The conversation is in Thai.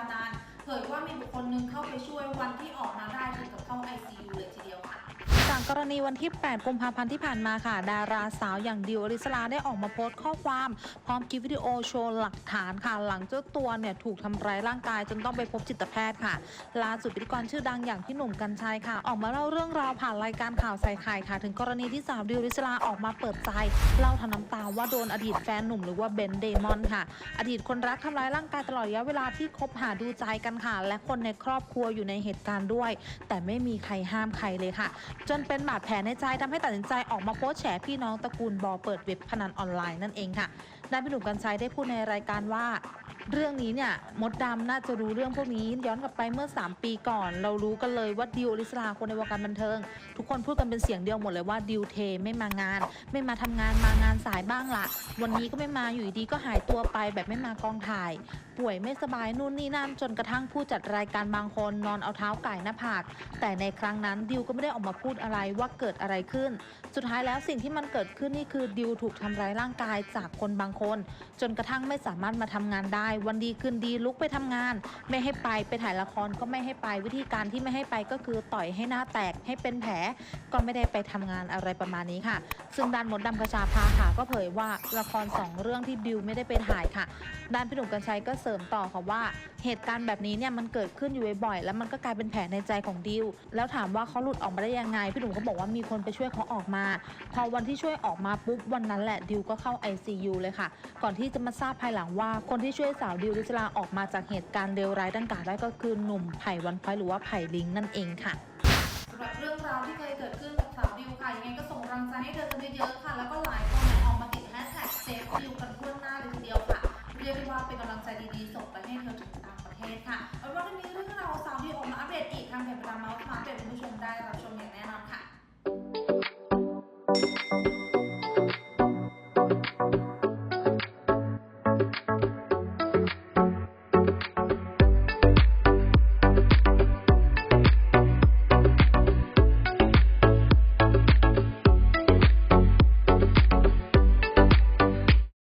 านานเผยว่ามีบุคคลหนึ่งเข้าไปช่วยวันที่ออกมาได้ถึง กรณีวันที่ 8 กุมภาพันธ์ที่ผ่านมาค่ะ ดาราสาวอย่างดิวอริสลาได้ออกมาโพสต์ข้อความ พร้อมคลิปวิดีโอโชว์หลักฐานค่ะ หลังเจ้าตัวเนี่ยถูกทำร้ายร่างกายจนต้องไปพบจิตแพทย์ค่ะ ล่าสุดพิธีกรชื่อดังอย่างพี่หนุ่มกัญชัยค่ะ ออกมาเล่าเรื่องราวผ่านรายการข่าวใส่ไข่ค่ะ ถึงกรณีที่สาวดิวอริสลาออกมาเปิดใจ เล่าทั้งน้ำตาว่าโดนอดีตแฟนหนุ่มหรือว่าเบนเดมอนค่ะ อดีตคนรักทำร้ายร่างกายตลอดระยะเวลาที่คบหาดูใจกันค่ะ และคนในครอบครัวอยู่ในเหตุการณ์ด้วย แต่ไม่มีใครห้ามใครเลยค่ะ จนเป็นบาดแผลในใจทำให้ตัดสินใจออกมาโพสต์แฉพี่น้องตระกูลบอเปิดเว็บพนันออนไลน์นั่นเองค่ะ ด้านพี่หนุ่มกัญชัยได้พูดในรายการว่า เรื่องนี้เนี่ยมดดำน่าจะรู้เรื่องพวกนี้ ย้อนกลับไปเมื่อ 3 ปีก่อน เรารู้กันเลยว่าดิวอลิสลาคนในวงการบันเทิง ทุกคนพูดกันเป็นเสียงเดียวหมดเลยว่าดิวเทไม่มางาน ไม่มาทำงานมางานสายบ้างละวันนี้ก็ไม่มาอยู่ดีๆก็หายตัวไปแบบไม่มากองถ่าย ป่วยไม่สบายนู่นนี่นั่นจนกระทั่งผู้จัดรายการบางคนนอนเอาเท้าไก่หน้าผากแต่ในครั้งนั้นดิวก็ไม่ได้ออกมาพูดอะไรว่าเกิดอะไรขึ้น สุดท้ายแล้วสิ่งที่มันเกิดขึ้นนี่คือดิวถูกทำร้ายร่างกายจากคนบางคน จนกระทั่งไม่สามารถมาทำงานได้ วันดีคืนดีลุกไปทำงาน ไม่ให้ไปไปถ่ายละครก็ไม่ให้ไปวิธีการที่ไม่ให้ไปก็คือต่อยให้หน้าแตกให้เป็นแผลก็ไม่ได้ไปทำงานอะไรประมาณนี้ค่ะ ซึ่งด้านมดดำกระชาพาค่ะก็เผยว่าละครสองเรื่องที่ดิวไม่ได้ไปถ่ายค่ะ ด้านพี่หนุ่มกัญชัยก็เสริมต่อค่ะว่าเหตุการณ์แบบนี้เนี่ยมันเกิดขึ้นอยู่บ่อยๆแล้วมันก็กลายเป็นแผลในใจของดิวแล้วถามว่าเขาหลุดออกมาได้ยังไงพี่หนุ่มก็บอกว่ามีคนไปช่วยเขาออกมา พอวันที่ช่วยออกมาปุ๊บวันนั้นแหละดิวก็เข้า ICU เลยค่ะก่อนที่จะมาทราบภายหลังว่าคนที่ช่วยสาวดิวลิศลาออกมาจากเหตุการณ์เลวร้ายดังกล่าวได้ก็คือหนุ่มไผ่วันพ้อยหรือว่าไผ่ลิงนั่นเองค่ะสำหรับเรื่องราวที่เคยเกิดขึ้นกับสาวดิวค่ะยังไงก็ส่งกำลังใจให้เธอกันเยอะๆค่ะ แล้วก็หลายคนเนี่ยออกมาติดแฮชแท็กเซฟดิวกันทั่วหน้าเลยทีเดียวค่ะ เรียกได้ว่าเป็นกำลังใจดีๆส่งไปให้เธอถึงต่างประเทศค่ะเอาเป็นว่าถ้มีเรื่องราวสาวดิวออกมาอัปเดตอีกทางเพจประจำเมาส์มาเดี๋ยวคุณผู้ชมได้รับชมอย่างแน่นอนค่ะ